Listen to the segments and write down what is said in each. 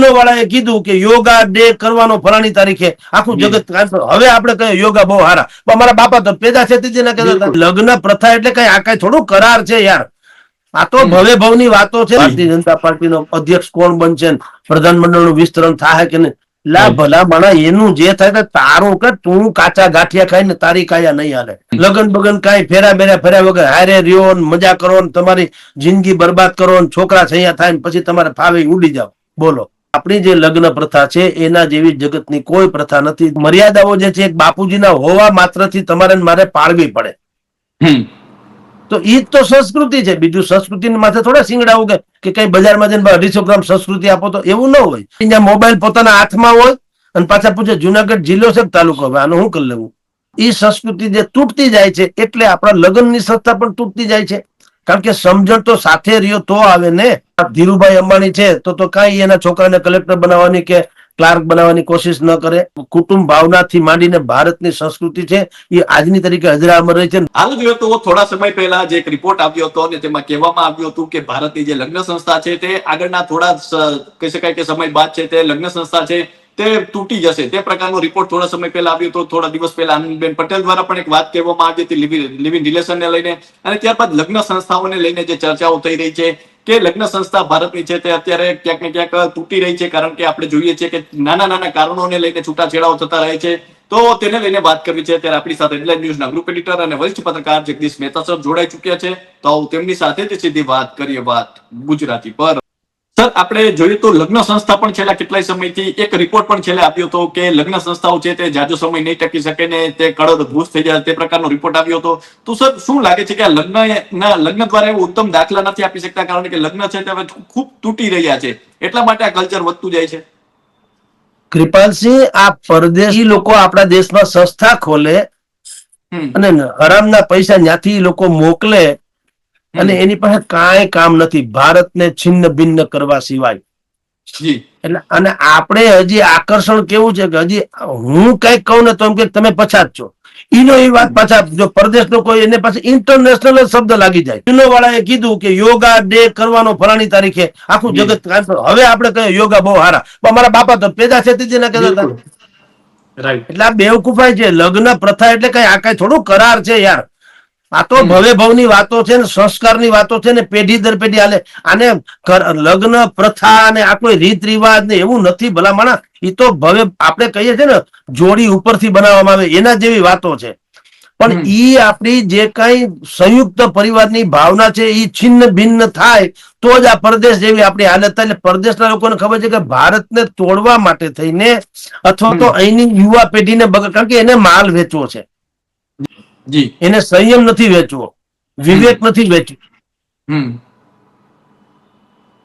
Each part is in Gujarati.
વાળાએ કીધું કે યોગા ડે કરવાનો ફલાણી તારીખે આખું જગત હવે આપણે કહીએ યોગા બહુ હારા પણ મારા બાપા તો પેદા છે તેથી ના કહેતા લગ્ન પ્રથા એટલે કઈ આ કઈ થોડું કરાર છે યાર. આ તો. ભવે ભવની વાતો છે ભારતીય જનતા પાર્ટીનો અધ્યક્ષ કોણ બનશે ને? પ્રધાનમંડળનું વિસ્તરણ થાય કે નહીં? લા. ભલા માણા એનું જે થાય તે તારું કે તું કાચા ગાંઠિયા ખાઈને તારી કાયા નહીં હાલે. લગન બગન કાંઈ ફેરા બેરા ફેરા વગર હારે રહ્યો ને મજા કરો ને તમારી જિંદગી બરબાદ કરો ને છોકરા સૈયા થાય ને પછી તમારે ફાવે ઉડી જાવ બોલો. આપણી જે લગ્ન પ્રથા છે એના જેવી જગતની કોઈ પ્રથા નથી. મર્યાદાઓ જે છે બાપુજીના હોવા માત્રથી તમારે મારે પાળવી પડે. તો એ જ તો સંસ્કૃતિ છે. બીજું સંસ્કૃતિ માથે થોડા સિંગડાવું કે કે કઈ બજારમાં જઈને અઢીસો ગ્રામ સંસ્કૃતિ આપો તો એવું ન હોય. અહીંયા મોબાઈલ પોતાના હાથમાં હોય અને પાછા પૂછે જુનાગઢ જિલ્લો છે તાલુકો? હવે આનું શું કરી લેવું? એ સંસ્કૃતિ જે તૂટતી જાય છે એટલે આપણા લગ્નની સંસ્થા પણ તૂટતી જાય છે. કારણ કે સમજણ તો સાથે રહ્યો તો આવે ને. ધીરુભાઈ અંબાણી છે, તો તો કાંઈ એના છોકરાને કલેક્ટર બનાવવાની કે ક્લાર્ક બનાવવાની કોશિશ ન કરે. કુટુંબ ભાવનાથી માંડીને ભારતની સંસ્કૃતિ છે, એ આજની તરીકે હજરામાં રહી છે. હાલ ગયો તો થોડા સમય પહેલા જે એક રિપોર્ટ આવ્યો હતો અને તેમાં કહેવામાં આવ્યું હતું કે ભારતની જે લગ્ન સંસ્થા છે તે આગળના થોડા કહી શકાય કે સમય બાદ છે તે લગ્ન સંસ્થા છે તે તૂટી જશે. તે પ્રકારનો રિપોર્ટ થોડા સમય પહેલા આવ્યો હતો થોડા દિવસ પહેલા આનંદબેન પટેલ દ્વારા પણ એક વાત કહેવામાં આવી હતી લિવિંગ રિલેશનને લઈને. અને ત્યારબાદ લગ્ન સંસ્થાઓને લઈને જે ચર્ચાઓ થઈ રહી છે કે લગ્ન સંસ્થા ભારતની છે તે અત્યારે ક્યાંક ને ક્યાંક તૂટી રહી છે કારણ કે આપણે જોઈએ છીએ કે નાના નાના કારણોને લઈને છૂટાછેડાઓ થતા રહે છે. તો તેને લઈને વાત કરવી છે ત્યારે આપણી સાથે હેડલાઇન ન્યૂઝના ગ્રુપ એડિટર અને વરિષ્ઠ પત્રકાર જગદીશ મહેતા સર જોડાઈ ચૂક્યા છે. તો તેમની સાથે જ સીધી વાત કરીએ વાત ગુજરાતી પર. આપણે જોઈએ તો લગ્ન સંસ્થા પણ છેલ્લા કેટલાય સમયથી એક રિપોર્ટ પણ છેલ્લે આપ્યો હતો કે લગ્ન સંસ્થાઓ છે તે જાજો સમય નહીં ટકી શકે ને તે કડદ ભૂસ થઈ જાય તે પ્રકારનો રિપોર્ટ આવ્યો હતો. તો સર શું લાગે છે કે આ લગ્ન લગ્ન દ્વારા એવું ઉત્તમ દાખલા નથી આપી શકતા કારણ કે લગ્ન છે તે હવે ખૂબ તૂટી રહ્યા છે. એટલા માટે આ કલ્ચર વધતું જાય છે? કૃપાલસિંહ આ પરદેશી લોકો આપણા દેશમાં સંસ્થા ખોલે અને હરામના પૈસા ત્યાંથી લોકો મોકલે અને એની પાસે કાંઈ કામ નથી. ભારતને છિન્ન ભિન્ન કરવા સિવાય. એટલે અને આપણે હજી આકર્ષણ કેવું છે કે હજી હું કંઈક કહું ને તો એમ કે તમે પછાત છો. ઈનો એ વાત પાછા જો પરદેશ લોકો એને પાસે ઇન્ટરનેશનલ શબ્દ લાગી જાય. યુનો વાળાએ કીધું કે યોગા ડે કરવાનો ફલાણી તારીખે આખું. જગત. હવે આપણે કહીએ યોગા બહુ હારા. પણ અમારા બાપા તો પેદા છે તેથી ના કહેતા હતા. એટલે આ બેવકૂફાઈ છે. લગ્ન પ્રથા એટલે કઈ આ કઈ થોડું કરાર છે યાર. આ તો ભવે ભવની વાતો છે ને સંસ્કારની વાતો છે ને પેઢી દર પેઢી હાલે. આને લગ્ન પ્રથા અને આ કોઈ રીત રિવાજ ને એવું નથી ભલા માણા એ તો ભવે આપણે કહીએ છીએ ને જોડી ઉપરથી બનાવવામાં આવે એના જેવી વાતો છે. પણ એ ઈ આપણી જે કઈ સંયુક્ત પરિવારની ભાવના છે એ છિન્ન ભિન્ન થાય તો જ આ પરદેશ જેવી આપણી હાલત થાય. એટલે પરદેશના લોકોને ખબર છે કે ભારતને તોડવા માટે થઈને અથવા તો અહીંની યુવા પેઢીને બગડ કારણ કે એને માલ વેચવો છે. એને સંયમ નથી વેચવો. વિવેક નથી વેચવું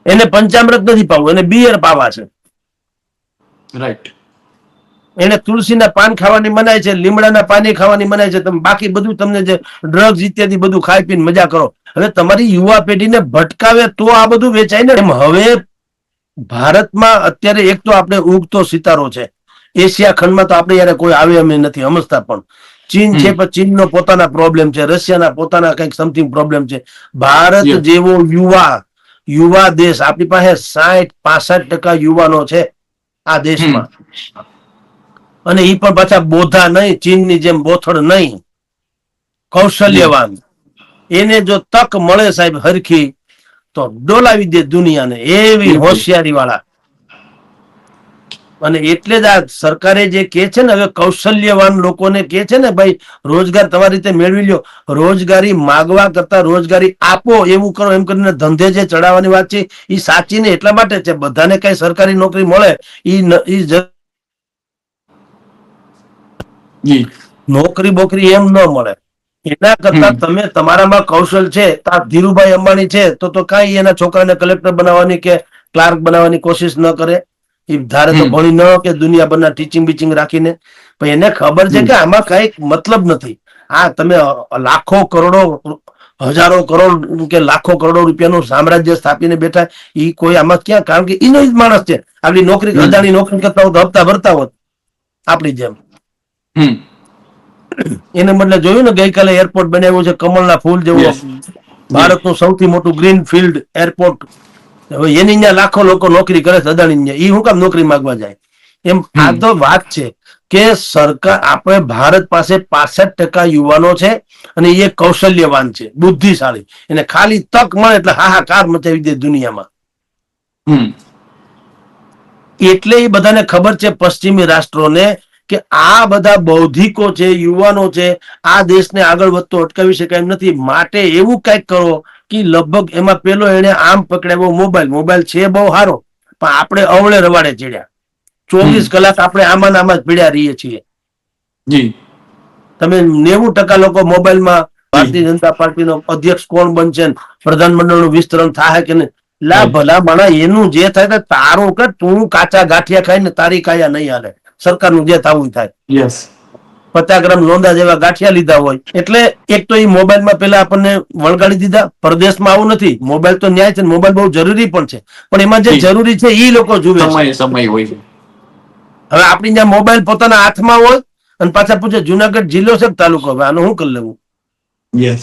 એને પંચામૃત નથી પાવું એને બિયર પાવા છે. રાઈટ એને તુલસીના પાન ખાવાની મનાય છે લીમડાના પાની ખાવાની મનાય છે. તમે બાકી બધું તમને જે ડ્રગ્સ ઇત્યાદિ બધું ખાઈ પીને મજા કરો. હવે તમારી યુવા પેઢીને ભટકાવે તો આ બધું વેચાય ને. એમ હવે ભારતમાં અત્યારે એક તો આપણે ઉગતો સિતારો છે. એશિયા ખંડમાં તો આપણે યારે કોઈ આવે અમે નથી સમજતા પણ. ચીન છે. પણ ચીનનો પોતાના પ્રોબ્લેમ છે રશિયાના પોતાના કંઈક સમથિંગ પ્રોબ્લેમ છે. ભારત જેવો યુવા યુવા દેશ આપણી પાસે સાઠ પાસઠ ટકા યુવાનો છે આ દેશમાં. અને એ પણ પાછા બોધા નહીં ચીનની જેમ બોથડ નહીં. કૌશલ્યવાન. એને જો તક મળે સાહેબ હરખી તો ડોલાવી દે દુનિયાને. એવી હોશિયારી વાળા અને એટલે જ આ સરકારે જે કે છે ને હવે કૌશલ્યવાન લોકોને કે છે ને ભાઈ રોજગાર તમારી રીતે મેળવી લ્યો. રોજગારી માગવા કરતા રોજગારી આપો એવું કરો. એમ કરીને ધંધે જે ચડાવવાની વાત છે એ સાચી ને એટલા માટે છે બધાને કઈ સરકારી નોકરી મળે ઈ નોકરી બોકરી એમ ન મળે. એના કરતા તમે તમારામાં કૌશલ છે ધીરુભાઈ અંબાણી છે તો તો કઈ એના છોકરાને કલેક્ટર બનાવવાની કે ક્લાર્ક બનાવવાની કોશિશ ન કરે. એ ધારે તો ભણી ન કે દુનિયાભરના ટીચિંગ બીચિંગ રાખીને. પણ એને ખબર છે કે આમાં કઈ મતલબ નથી. આ તમે લાખો કરોડો હજારો કરોડ કે લાખો કરોડો રૂપિયાનું સામ્રાજ્ય સ્થાપીને બેઠા એ કોઈ આમાં ક્યાં? કારણ કે એનો જ માણસ છે. આપણી નોકરી હમ. નોકરી કરતા હોત હપ્તા ભરતા હોત આપણી જેમ. એને બદલે જોયું ને ગઈકાલે એરપોર્ટ બનાવ્યું છે કમળના ફૂલ જેવું. ભારતનું સૌથી મોટું ગ્રીન ફિલ્ડ એરપોર્ટ હવે એની ત્યાં લાખો લોકો નોકરી કરે છે અદાણી એ શું કામ નોકરી માંગવા જાય? એમ આ તો વાત છે કે સરકાર આપણે ભારત પાસે પાસઠ ટકા યુવાનો છે અને એ કૌશલ્યવાન છે બુદ્ધિશાળી. એને ખાલી તક મળે એટલે હાહાકાર મચાવી દે દુનિયામાં. એટલે એ બધાને ખબર છે પશ્ચિમી રાષ્ટ્રોને કે આ બધા બૌદ્ધિકો છે યુવાનો છે આ દેશને આગળ વધતો અટકાવી શકાય એમ નથી. માટે એવું કંઈક કરો કે લગભગ એમાં પેલો એને આમ પકડાવ્યો મોબાઈલ. મોબાઈલ છે બહુ સારો પણ આપણે અવળે રવાડે ચડ્યા. ચોવીસ કલાક આપણે આમાં આમાં જ પીડ્યા રહીએ છીએ. જી. તમે નેવું ટકા લોકો મોબાઈલમાં ભારતીય જનતા પાર્ટીનો અધ્યક્ષ કોણ બનશે ને પ્રધાનમંડળનું વિસ્તરણ થાય કે નહીં? લા. ભલા માણા એનું જે થાય તારું કે તું કાચા ગાંઠિયા ખાઈને તારી કાયા નહીં હાલે. સરકારનું જે થવું થાય. યસ. પચાસ ગ્રામ લોંદા જેવા ગાંઠિયા લીધા હોય. એટલે એક તો એ મોબાઈલમાં પેલા આપણને વળગાડી દીધા. પરદેશમાં આવું નથી. મોબાઈલ તો ન્યાય છે ને મોબાઈલ બહુ જરૂરી પણ છે. પણ એમાં જે જરૂરી છે એ લોકો જુએ સમય સમય હોય છે. હવે આપણી જ્યાં મોબાઈલ પોતાના હાથમાં હોય અને પાછા પૂછે જુનાગઢ જિલ્લો છે તાલુકો? હવે આનું શું કરી લેવું? યસ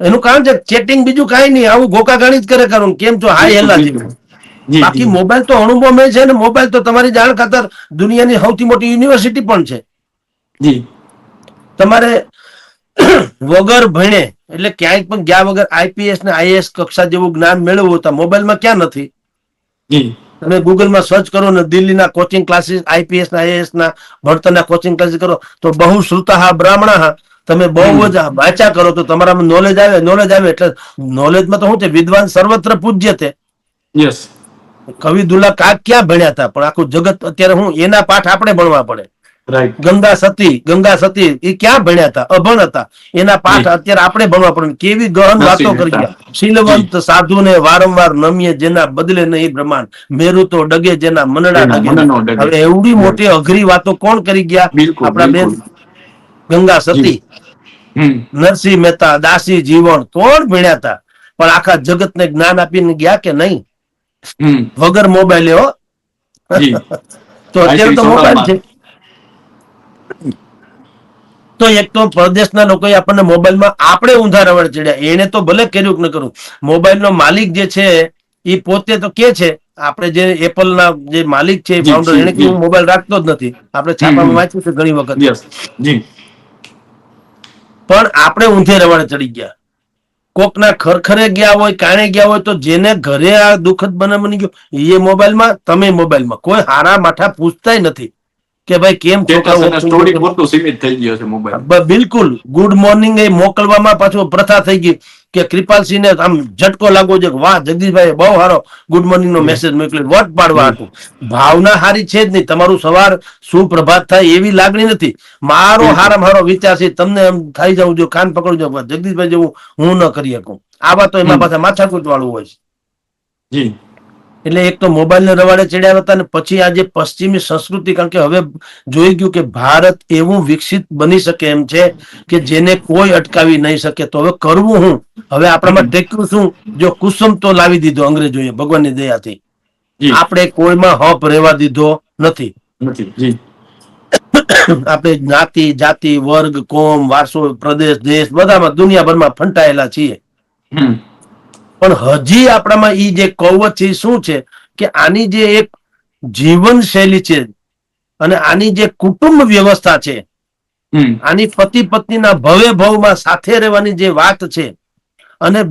એનું કારણ છે ચેટિંગ બીજું કઈ નહીં. આવું ગોકા ગાણી જ કરે કરું કેમ છો? હાય હેલા જેવું બાકી મોબાઈલ તો અણુબો મેં છે ને મોબાઈલ તો તમારી જાણ ખાતર દુનિયાની સૌથી મોટી યુનિવર્સિટી પણ છે. જી. તમારે વગર ભણે એટલે ક્યાંય પણ ગયા વગર આઈપીએસ ને આઈએસ કક્ષા જેવું જ્ઞાન મેળવવું તો મોબાઈલમાં ક્યાં નથી? જી. તમે ગૂગલમાં સર્ચ કરો ને દિલ્હીના કોચિંગ ક્લાસીસ આઈપીએસ ના આઈએસ ના ભણતરના કોચિંગ ક્લાસીસ કરો તો બહુ શ્રુતા બ્રાહ્મણા તમે બહુ જ વાંચા કરો તો તમારામાં નોલેજ આવે નોલેજ આવે એટલે નોલેજમાં તો શું છે? વિદ્વાન સર્વત્ર પૂજ્ય છે યસ કવિ દુલા કાક ક્યાં ભણ્યા હતા? પણ આખું જગત અત્યારે હું એના પાઠ આપણે ભણવા પડે. ગંગા સતી ગંગા સતી એ ક્યાં ભણ્યા હતા? અભણ હતા. એના પાઠ અત્યારે આપણે ભણવા પડે. કેવી ગહન વાતો કરી હતા. ગયા. શીલવંત સાધુને વારંવાર નમીએ જેના બદલે નહીં બ્રહ્માંડ મેરુ તો ડગે જેના મનડા ડગે હવે એવડી મોટી અઘરી વાતો કોણ કરી ગયા? આપણા બેન ગંગા સતી. નરસિંહ મહેતા દાસી જીવન કોણ ભણ્યા હતા? પણ આખા જગતને જ્ઞાન આપીને ગયા કે નહીં? વગર મોબાઈલ હો. તો અત્યારે તો મોબાઈલ છે. તો એક તો પરદેશના લોકોએ આપણને મોબાઈલમાં આપણે ઊંધા રવડ ચડ્યા. એને તો ભલે કર્યું કે ન કરું. મોબાઈલનો માલિક જે છે એ પોતે તો કે છે આપણે જે એપલ ના જે માલિક છે ફાઉન્ડર એને જી. મોબાઈલ રાખતો જ નથી. આપણે છાપામાં વાંચ્યું છે ઘણી વખત. પણ આપણે ઊંધે રવાડે ચડી ગયા. કોકના ખરખરે ગયા હોય કાણે ગયા હોય તો જેને ઘરે આ દુઃખદ બને બની ગયો એ મોબાઈલમાં તમે મોબાઈલમાં. કોઈ હારા માઠા પૂછતાય નથી. કે ભાઈ કેમ સ્ટોરી પૂરતું સીમિત થઈ ગયો છે મોબાઈલ બિલકુલ. ગુડ મોર્નિંગ એ મોકલવામાં પાછું પ્રથા થઈ ગઈ કે કૃપાલસિંહને આમ ઝટકો લાગવો છે વાહ જગદીશભાઈ બહુ સારો ગુડ મોર્નિંગ નો મેસેજ મોકલ્યો. વટ પાડવા હતું? ભાવના હારી છે જ નહીં. તમારું સવાર સુપ્રભાત થાય એવી લાગણી નથી. મારો. હારામાં હારો વિચાર છે. તમને એમ થઈ જવું જો કાન પકડું જાઉં જગદીશભાઈ જેવું હું ન કરી શકું. આવા તો એમાં. પાછા માથાકૂટ વાળું હોય છે. જી. એટલે એક તો મોબાઈલ ને રવાડે ચડ્યા હતા અને પછી આજે પશ્ચિમી સંસ્કૃતિ કારણ કે હવે જોઈ ગયું કે ભારત એવું વિકસિત બની શકે એમ છે કે જેને કોઈ અટકાવી નહીં શકે. તો હવે કરવું હું? હવે આપણામાં ટેક્યું શું? જો કુસુમ તો લાવી દીધો અંગ્રેજોએ ભગવાનની દયાથી. આપણે કોઈમાં હપ રહેવા દીધો નથી. નથી આપણે જ્ઞાતિ જાતિ વર્ગ કોમ વારસો પ્રદેશ દેશ બધામાં દુનિયાભરમાં ફંટાયેલા છીએ. પણ હજી આપણામાં એ જે કવચ છે શું છે કે આની જે એક જીવન શૈલી છે અને આની જે કુટુંબ વ્યવસ્થા છે આની પતિ પત્નીના ભવે ભવમાં સાથે રહેવાની જે વાત છે અને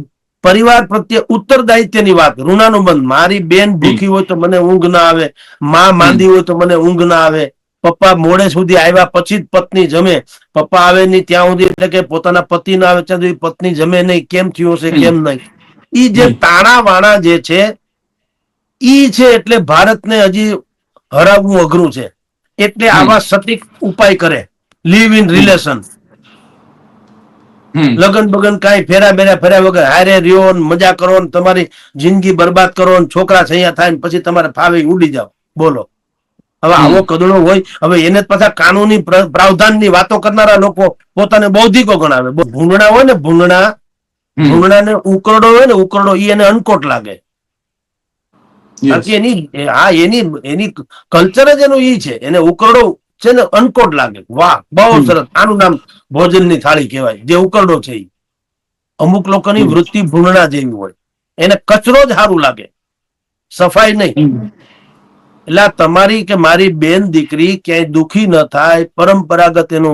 પરિવાર પ્રત્યે ઉત્તરદાયિત્વની વાત ઋણાનુબંધ મારી બેન ભૂખી હોય તો મને ઊંઘ ના આવે માં માંદી હોય તો મને ઊંઘ ના આવે પપ્પા મોડે સુધી આવ્યા પછી જ પત્ની જમે પપ્પા આવે નહીં ત્યાં સુધી એટલે કે પોતાના પતિ ના આવે ત્યાં સુધી પત્ની જમે નહીં કેમ થયું હશે કેમ નહીં. ઈ જે તાણા વાણા જે છે ઈ છે એટલે ભારતને હજી હરાવવું અઘરું છે. એટલે આવા સટીક ઉપાય કરે. લીવ ઇન રિલેશન લગન બગન કાંઈ ફેરા બેરા ફેર્યા વગર હારે રહ્યો મજા કરો ને તમારી જિંદગી બરબાદ કરો ને છોકરા સૈયા થાય ને પછી તમારે ફાવે ઉડી જાઓ. બોલો. હવે આવો કદડો હોય હવે એને પાછા કાનૂની પ્ર- પ્રાવધાનની વાતો કરનારા લોકો પોતાને બૌદ્ધિકો ગણાવે. ભૂંડણા હોય ને ભૂંડણા ભૂંગળાને ઉકરડો હોય ને ઉકરડો ઈ એને અનકોટ લાગે. એની હા એની એની કલ્ચર જ એનું ઈ છે. એને ઉકરડો છે ને અનકોટ લાગે. વાહ બહુ સરસ. આનું નામ ભોજનની થાળી કહેવાય જે ઉકરડો છે ઈ. અમુક લોકોની. વૃત્તિ ભૂંગળા જેવી હોય. એને કચરો જ સારું લાગે. સફાઈ નહીં. એટલે આ તમારી કે મારી બેન દીકરી ક્યાંય દુખી ન થાય પરંપરાગત એનો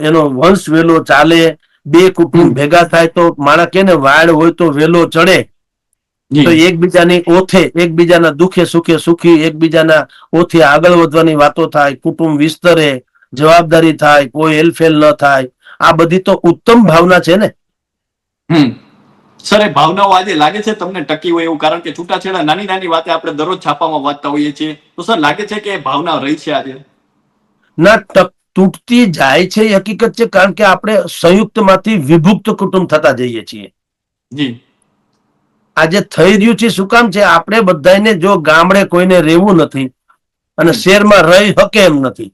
એનો વંશ વેલો ચાલે બે કુટુંબ ભેગા થાય તો માણસ કે ને વાડ હોય તો વેલો ચડે. તો એકબીજાની ઓથે એકબીજાના દુખે સુખે સુખી એકબીજાના ઓથે આગળ વધવાની વાતો થાય કુટુંબ વિસ્તરે જવાબદારી થાય કોઈ હેલફેલ ન થાય. આ બધી તો ઉત્તમ ભાવના છે ને. સર એ ભાવનાઓ આજે લાગે છે તમને ટકી હોય એવું? કારણ કે છૂટાછેડા નાની નાની વાતે આપણે દરરોજ છાપામાં વાંચતા હોઈએ છીએ. તો સર લાગે છે કે એ ભાવના રહી છે આજે? ના તૂટતી જાય છે એ હકીકત છે કારણ કે આપણે સંયુક્તમાંથી વિભુક્ત કુટુંબ થતા જઈએ છીએ. આજે થઈ રહ્યું છે શું કામ છે? આપણે બધાને જો ગામડે કોઈને રહેવું નથી અને. શહેરમાં રહી શકે એમ નથી.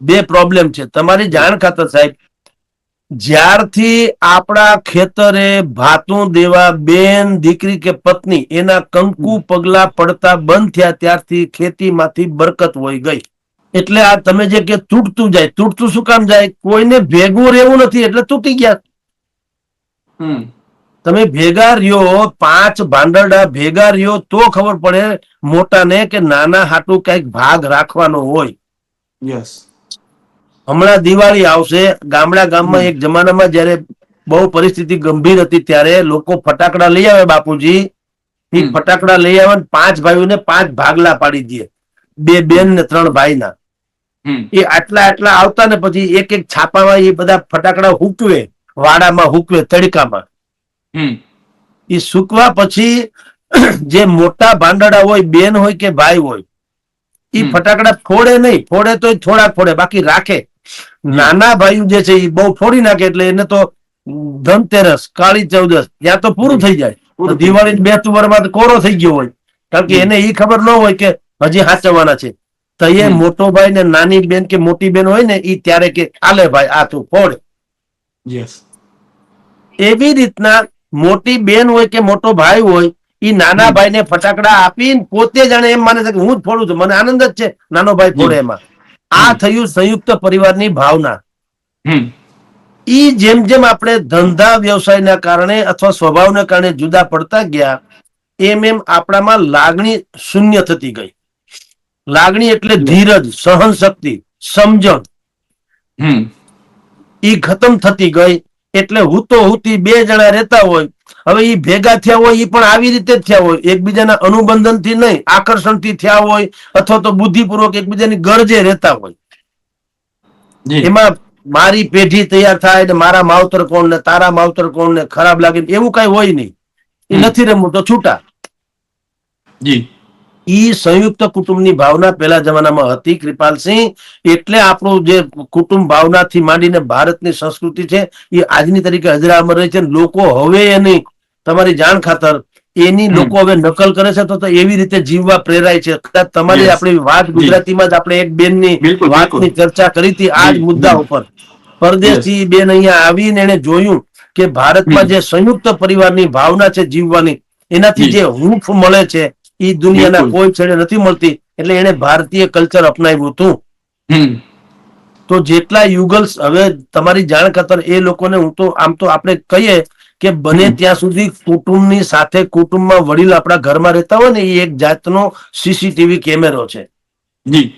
બે પ્રોબ્લેમ છે. તમારી જાણ ખાતર સાહેબ જ્યારથી આપણા ખેતરે ભાતું દેવા બેન દીકરી કે પત્ની એના કંકુ પગલા પડતા બંધ થયા ત્યારથી ખેતીમાંથી બરકત હોય ગઈ. એટલે આ તમે જે કે તૂટતું જાય તૂટતું શું કામ જાય? કોઈને ભેગું રહેવું નથી એટલે તૂટી ગયા. તમે ભેગા રહ્યો પાંચ ભાંડરડા ભેગા રહ્યો તો ખબર પડે મોટાને કે નાના હાટું કંઈક ભાગ રાખવાનો હોય. યસ હમણાં દિવાળી આવશે ગામડા ગામમાં એક જમાનામાં જયારે બહુ પરિસ્થિતિ ગંભીર હતી ત્યારે લોકો ફટાકડા લઈ આવે બાપુજી. એ ફટાકડા લઈ આવે ને પાંચ ભાઈઓને પાંચ ભાગલા પાડી દે. બે બેન ને ત્રણ ભાઈના. હમ એ આટલા આટલા આવતા ને પછી એક એક છાપામાં એ બધા ફટાકડા હુકવે વાડામાં હુકવે તડકામાં. એ સૂકવા પછી જે મોટા ભાંડડા હોય બેન હોય કે ભાઈ હોય એ ફટાકડા ફોડે નહીં ફોડે તો થોડા ફોડે બાકી રાખે. નાના ભાઈઓ જે છે એ બહુ ફોડી નાખે એટલે એને તો ધનતેરસ કાળી ચૌદસ ત્યાં તો પૂરું થઈ જાય. દિવાળી બે તુવર તો કોરો થઈ ગયો હોય. કારણ કે એને એ ખબર ન હોય કે હજી હાચવવાના છે. તો એ મોટો ભાઈ ને નાની બેન કે મોટી બેન હોય ને એ ત્યારે કે આલે ભાઈ આ તું ફોડ. યસ એવી રીતના મોટી બેન હોય કે મોટો ભાઈ હોય એ નાના ભાઈ ને ફટાકડા આપીને પોતે જાણે એમ માને છે કે હું જ ફોડું છું. મને આનંદ જ છે નાનો ભાઈ ફોડે એમાં. આ થયું સંયુક્ત પરિવારની ભાવના. હમ. ઈ જેમ જેમ આપણે ધંધા વ્યવસાયના કારણે અથવા સ્વભાવના કારણે જુદા પડતા ગયા એમ એમ આપણામાં લાગણી શૂન્ય થતી ગઈ. લાગણી એટલે ધીરજ સહન શક્તિ સમજણ ઈ ખતમ થતી ગઈ એટલે હું તો હુતી બે જણા રહેતા હોય. હવે ઈ ભેગા થયા હોય ઈ પણ આવી રીતે જ થયા હોય. એકબીજાના અનુબંધનથી નહીં આકર્ષણથી થયા હોય અથવા તો બુદ્ધિપૂર્વક એકબીજાની ગરજે રહેતા હોય. એમાં મારી પેઢી તૈયાર થાય ને મારા માવતર કોણ ને તારા માવતર કોણ ને ખરાબ લાગે એવું કઈ હોય નહીં. એ નથી રમવું તો છૂટા. જી. ઈ સંયુક્ત કુટુંબની ભાવના પહેલા જમાનામાં હતી કૃપાલસિંહ એટલે આપણું જે કુટુંબ ભાવનાથી માંડીને ભારતની સંસ્કૃતિ છે એ આજની તરીકે હજરામાં રહી છે. લોકો હવે એની તમારી જાણ ખાતર એની લોકો હવે નકલ કરે છે તો એવી રીતે જીવવા પ્રેરાય છે. કદાચ તમારી આપણી વાત ગુજરાતીમાં જ આપણે એક બેનની વાતની. ચર્ચા કરી હતી આ જ મુદ્દા ઉપર. પરદેશી બેન અહીંયા આવીને એને જોયું કે ભારતમાં જે સંયુક્ત પરિવારની ભાવના છે જીવવાની એનાથી જે હૂંફ મળે છે એ દુનિયાના કોઈ છેડે નથી મળતી. એટલે એને ભારતીય કલ્ચર અપનાવ્યું હતું. તો જેટલા યુગલ્સ હવે તમારી જાણ ખાતર એ લોકોને હું તો આમ તો આપણે કહીએ કે બને ત્યાં સુધી કુટુંબની સાથે કુટુંબમાં વડીલ આપણા ઘરમાં રહેતા હોય ને એ એક જાતનો સીસીટીવી કેમેરો છે. જી.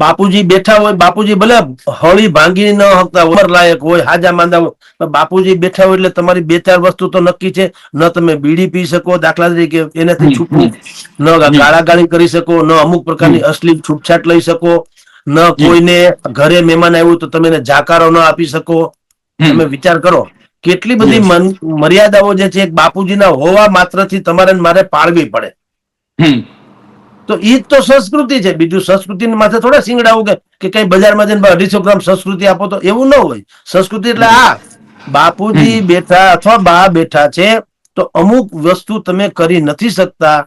બાપુજી બેઠા હોય બાપુજી ભલે હળી ભાંગી ન હકતા ઉમર લાયક હોય હાજા માંદા હોય બાપુજી બેઠા હોય એટલે તમારી બે ચાર વસ્તુ તો નક્કી છે. ન તમે બીડી પી શકો દાખલા તરીકે એનાથી છૂટવું ન. ગાળાગાળી કરી શકો ન અમુક પ્રકારની અશ્લીલ છૂટછાટ લઈ શકો ન કોઈને ઘરે મહેમાન આવ્યું તો તમે જાકારો ન આપી શકો. તમે વિચાર કરો કેટલી બધી મર્યાદાઓ જે છે બાપુજીના હોવા માત્રથી તમારે ને મારે પાળવી પડે. તો એ તો સંસ્કૃતિ છે. બીજું સંસ્કૃતિ માથે થોડા સિંગડાવું કે કે કઈ બજારમાં જઈને અઢીસો ગ્રામ સંસ્કૃતિ આપો તો એવું ન હોય. સંસ્કૃતિ એટલે આ. બાપુજી બેઠા અથવા બા બેઠા છે તો અમુક વસ્તુ તમે કરી નથી શકતા.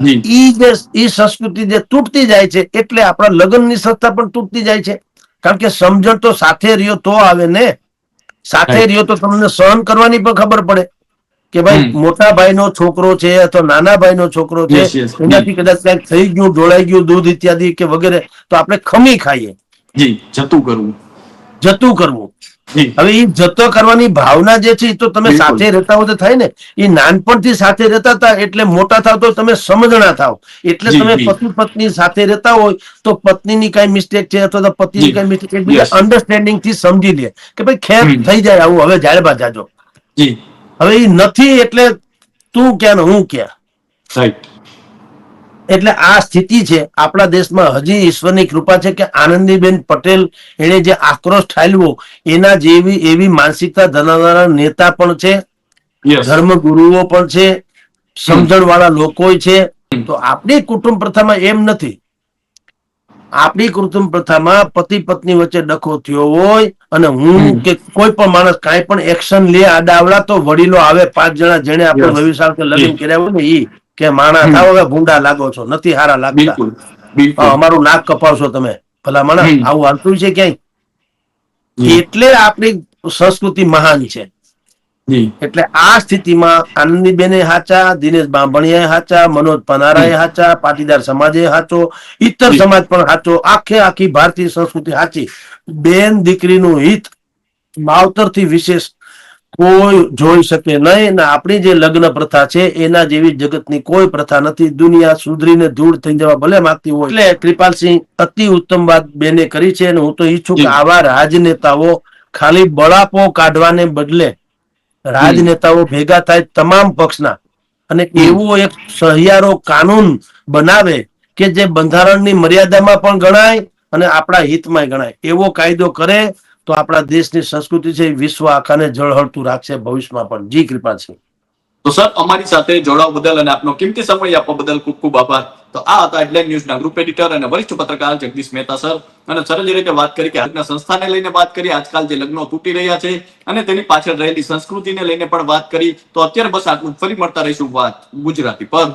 ઈ જે ઈ સંસ્કૃતિ જે તૂટતી જાય છે એટલે આપણા લગ્નની સંસ્થા પણ તૂટતી જાય છે. કારણ કે સમજણ તો સાથે રહ્યો તો આવે ને. સાથે રહ્યો તો તમને સહન કરવાની પણ ખબર પડે. કે ભાઈ મોટા મોટા ભાઈનો છોકરો છે અથવા નાના ભાઈનો છોકરો છે. એનાથી કદાચ કંઈક થઈ ગયું ઢોળાઈ ગયું દૂધ ઇત્યાદિ કે વગેરે તો આપણે ખમી ખાઈએ. જી જતું કરવું. જતું કરવું. હવે એ જતો કરવાની ભાવના જે છે એ તો તમે સાથે રહેતા હો તો થાય ને. એ નાનપણથી સાથે રહેતા હતા એટલે મોટા થાવ તો તમે સમજણા થાવ. એટલે તમે પતિ પત્ની સાથે રહેતા હોય તો પત્નીની કઈ મિસ્ટેક છે અથવા તો પતિની. કઈ મિસ્ટેક અન્ડરસ્ટેન્ડિંગથી સમજી લે. કે ભાઈ ખેર થઈ જાય આવું હવે જાડબા જાજો. જી. હવે એ નથી એટલે તું ક્યાં ને હું ક્યાં એટલે આ સ્થિતિ છે આપણા દેશમાં હજી ઈશ્વરની કૃપા છે કે આનંદીબેન પટેલ એને જે આક્રોશ ઠાલવો એના જેવી એવી માનસિકતા ધરાવનારા નેતા પણ છે ધર્મ ગુરુઓ પણ છે સમજણ વાળા લોકો છે તો આપણી કુટુંબ પ્રથામાં એમ નથી. આપણી કુટુંબ પ્રથામાં પતિ પત્ની વચ્ચે ડખો થયો હોય અને હું કે કોઈ પણ માણસ કાંઈ પણ એક્શન લે આડાવડા તો વડીલો આવે પાંચ જણા જેને આપણે. રવિ લગ્ન કર્યા હોય ને ઈ કે માણા. થાવ હવે ભૂંડા લાગો છો નથી હારા લાગતા. બિલકુલ અમારું નાક કપાવશો તમે ભલા માણસ આવું હાલતું છે ક્યાંય? એટલે આપણી સંસ્કૃતિ મહાન છે. એટલે આ સ્થિતિમાં આનંદીબેને હાચા દિનેશ બાંભણીએ હાચા મનોજ પનારાએ હાચા પાટીદાર સમાજે હાચો ઇતર સમાજ પણ હાચો. આખે આખી ભારતીય સંસ્કૃતિ હાચી. બેન દીકરીનું હિત માવતરથી વિશેષ કોઈ જોઈ શકે નહીં ને આપણી જે લગ્ન પ્રથા છે એના જેવી જગતની કોઈ પ્રથા નથી. દુનિયા સુધરીને ધૂળ થઈ જવા ભલે માંગતી હોય. એટલે કૃપાલસિંહ અતિ ઉત્તમ વાત બેને કરી છે અને હું તો ઈચ્છું કે. આવા રાજનેતાઓ ખાલી બળાપો કાઢવાને બદલે રાજનેતાઓ ભેગા થાય તમામ પક્ષના. અને એવો એક સહિયારો કાનૂન બનાવે કે જે બંધારણની મર્યાદામાં પણ ગણાય અને આપણા હિતમાં ગણાય. એવો કાયદો કરે તો આપણા દેશની સંસ્કૃતિ છે વિશ્વ આખાને જળહળતું રાખશે ભવિષ્યમાં પણ. જી કૃપા છે તો સર, અમારી સાથે જોડાવા બદલ અને આપનો કિંમતી સમય આપવા બદલ ખૂબ ખૂબ આભાર. તો આ હતા હેડલાઇન ન્યૂઝના ગ્રુપ એડિટર અને વરિષ્ઠ પત્રકાર જગદીશ મહેતા સર. અને સરળ રીતે વાત કરી કે આજના સંસ્થાને લઈને વાત કરી, આજકાલ જે લગ્નો તૂટી રહ્યા છે અને તેની પાછળ રહેલી સંસ્કૃતિને લઈને પણ વાત કરી, તો અત્યારે બસ આટલું ફરી મળતા રહીશું વાત ગુજરાતી પર.